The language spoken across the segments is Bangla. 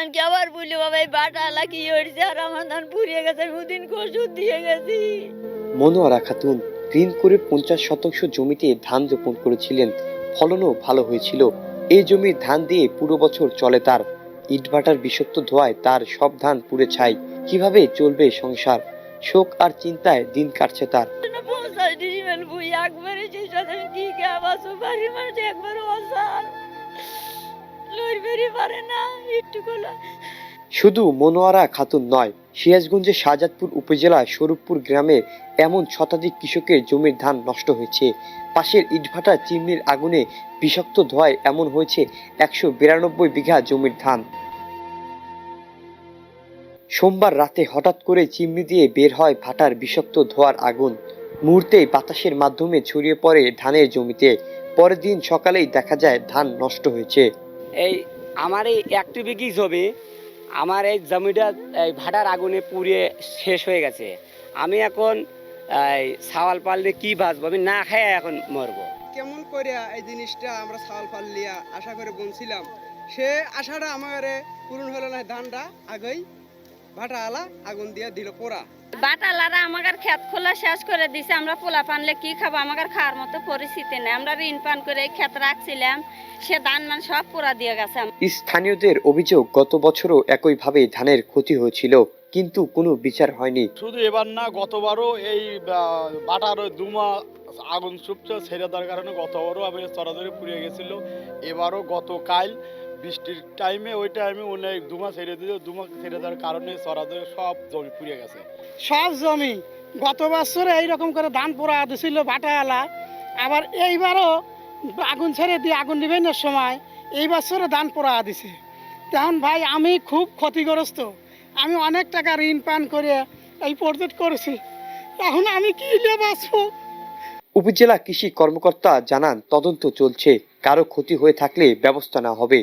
এনকে আবার বলি বাবা এই বাটা কি হয়েছে? আর আমার ধান পুড়িয়ে গেছে দুদিন ওষুধ দিয়ে গেছি। মনোয়ারা খাতুন ঋণ করে পঞ্চাশ শতাংশ জমিতে ধান রোপণ করেছিলেন। ফলনও ভালো হয়েছিল। এই জমির ধান দিয়ে পুরো বছর চলে তার। ইটভাটার বিষাক্ত ধোয়ায় তার সব ধান পুড়ে ছাই। কীভাবে চলবে সংসার? শোক আর চিন্তায় দিন কাটছে তার। একবারে সেই সাথে কি খাওয়া বাসো বাড়ির মানুষ একবার অসাল লড় বেরিয়ে পারে না একটু কোলা শুধু মনোয়ারা খাতুন নয় সিরাজগঞ্জের শাহজাদপুর উপজেলা স্বরূপপুর গ্রামে এমন শতাধিক কৃষকের জমির ধান নষ্ট হয়েছে। পাশের ইটভাটা চিমনির আগুনে বিষাক্ত ধোয়ায় এমন হয়েছে একশো বিরানব্বই বিঘা জমির ধান। সোমবার রাতে হঠাৎ করে চিমনি দিয়ে বের হয় ভাটার বিষাক্ত ধোয়ার আগুন। মুহূর্তেই বাতাসের মাধ্যমে ছড়িয়ে পড়ে ধানের জমিতে। পরের দিন সকালেই দেখা যায় ধান নষ্ট হয়েছে। এই আমার এই একটি বিঘি জমি আমার এই জমিটা, এই ভাটার আগুনে পুড়িয়ে শেষ হয়ে গেছে। আমি এখন সাওয়াল পাললে কি বাঁচবো? আমি না খাই এখন মরবো। কেমন করে এই জিনিসটা আমরা সাল ফাল লিয়া আশা করে বলছিলাম। সে আশাটা আমার পূরণ হলো না ধানটা আগেই ভাটা আলা আগুন দিয়ে দিল পোড়া। বাটালারা আমাদের ক্ষেত খোলা শেষ করে দিছে। আমরা পোলা পানলে কি খাব? আমাদের খাওয়ার মতো পরিস্থিতি নেই। আমরা ঋণ পান করে এই ক্ষেত রাখছিলাম। সে ধান মান সব পুরা দিয়ে গেছে। স্থানীয়দের অভিযোগ গত বছরও একইভাবে ধানের ক্ষতি হয়েছিল কিন্তু কোনো বিচার হয়নি। শুধু এবার না গতবারও এই বাটার ওই দুমা আগুন চুপচাপ ছেড়ে দেওয়ার কারণে গতবারও আমি চড়াচড়ি পুড়িয়ে গেছিল। এবারও গতকাল বৃষ্টির টাইমে ওই টাইমে অনেক দুমা ছেড়ে দিল দুমা ছেড়ে দেওয়ার কারণে চড়াচড়ি সব জমি পুড়িয়ে গেছে। সব জমি। গত বছর এইরকম করে ধান পোড়া দিছিল আলা আবার এইবারও আগুন ছেড়ে দিয়ে আগুন নিবেনের সময় এই বছরও ধান পোড়া দিছে। তখন ভাই আমি খুব ক্ষতিগ্রস্ত। আমি অনেক টাকা ঋণ পান করে এই প্রজেক্ট করেছি। এখন আমি কি নিয়ে বাঁচবো? উপজেলা কৃষি কর্মকর্তা জানান তদন্ত চলছে। কারও ক্ষতি হয়ে থাকলে ব্যবস্থা না হবে।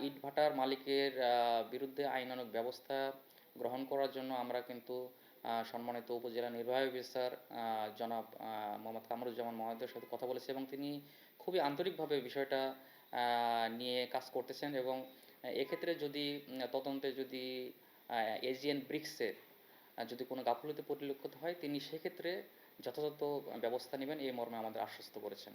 ইটভাটার মালিকের আহ, বিরুদ্ধে আইনানুগ ব্যবস্থা গ্রহণ করার জন্য আমরা কিন্তু সম্মানিত উপজেলা নির্বাহী অফিসার জনাব মোহাম্মদ কামরুজ্জামান মহোদয়ের সাথে কথা বলেছি এবং তিনি খুবই আন্তরিকভাবে বিষয়টা নিয়ে কাজ করতেছেন এবং এক্ষেত্রে যদি তদন্তে যদি এজিএন ব্রিক্সের যদি কোনো গাফলতি পরিলক্ষিত হয় তিনি সেক্ষেত্রে যথাযথ ব্যবস্থা নেবেন এই মর্মে আমাদের আশ্বস্ত করেছেন।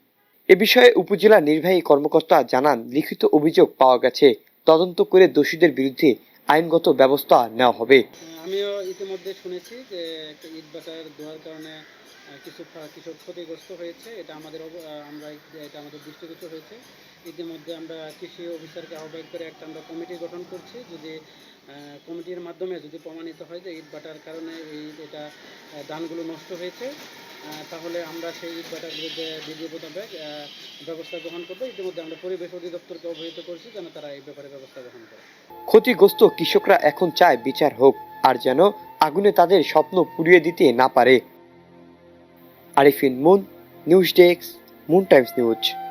এ বিষয়ে উপজেলা নির্বাহী কর্মকর্তা জানান, লিখিত অভিযোগ পাওয়া গেছে। তদন্ত করে দোষীদের বিরুদ্ধে আইনগত ব্যবস্থা নেওয়া হবে। আমিও ইতিমধ্যে শুনেছি যে একটা ইট বাটার দেওয়ার কারণে কিছু কৃষক ক্ষতিগ্রস্ত হয়েছে। এটা আমাদের আমরা এটা আমাদের দৃষ্টিগোচর হয়েছে। ইতিমধ্যে আমরা কৃষি অফিসারকে আহ্বায়ক করে একটা আমরা কমিটি গঠন করছি। যদি কমিটির মাধ্যমে যদি প্রমাণিত হয় যে ইট বাটার কারণে এই এটা ধানগুলো নষ্ট হয়েছে তাহলে আমরা সেই ইট বাটার বিরুদ্ধে বিধি মোতাবেক ব্যবস্থা গ্রহণ করব। ইতিমধ্যে আমরা পরিবেশ অধিদপ্তরকে অবহিত করছি যেন তারা এই ব্যাপারে ব্যবস্থা গ্রহণ করে। ক্ষতিগ্রস্ত কৃষকরা এখন চায় বিচার হোক। আর যেন আগুনে তাদের স্বপ্ন পুড়িয়ে দিতে না পারে। Arifin Moon, news desk, Moon Times news.